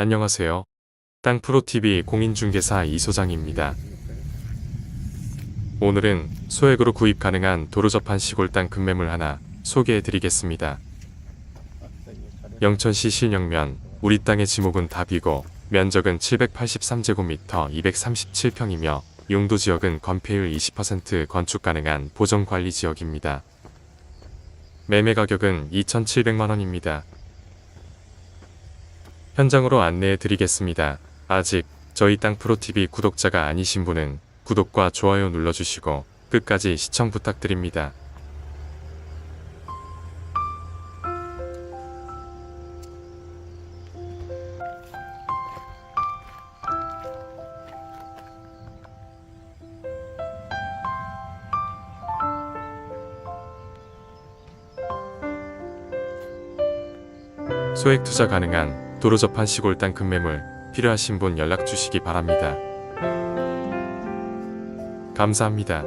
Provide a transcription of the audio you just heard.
안녕하세요. 땅프로TV 공인중개사 이소장입니다. 오늘은 소액으로 구입 가능한 도로 접한 시골 땅 급매물 하나 소개해 드리겠습니다. 영천시 신영면 우리 땅의 지목은 답이고 면적은 783제곱미터 237평이며 용도 지역은 건폐율 20% 건축 가능한 보정 관리 지역입니다. 매매 가격은 2,700만 원입니다. 현장으로 안내해 드리겠습니다. 아직 저희 땅 프로TV 구독자가 아니신 분은 구독과 좋아요 눌러주시고 끝까지 시청 부탁드립니다. 소액 투자 가능한 도로 접한 시골 땅 급매물 필요하신 분 연락 주시기 바랍니다. 감사합니다.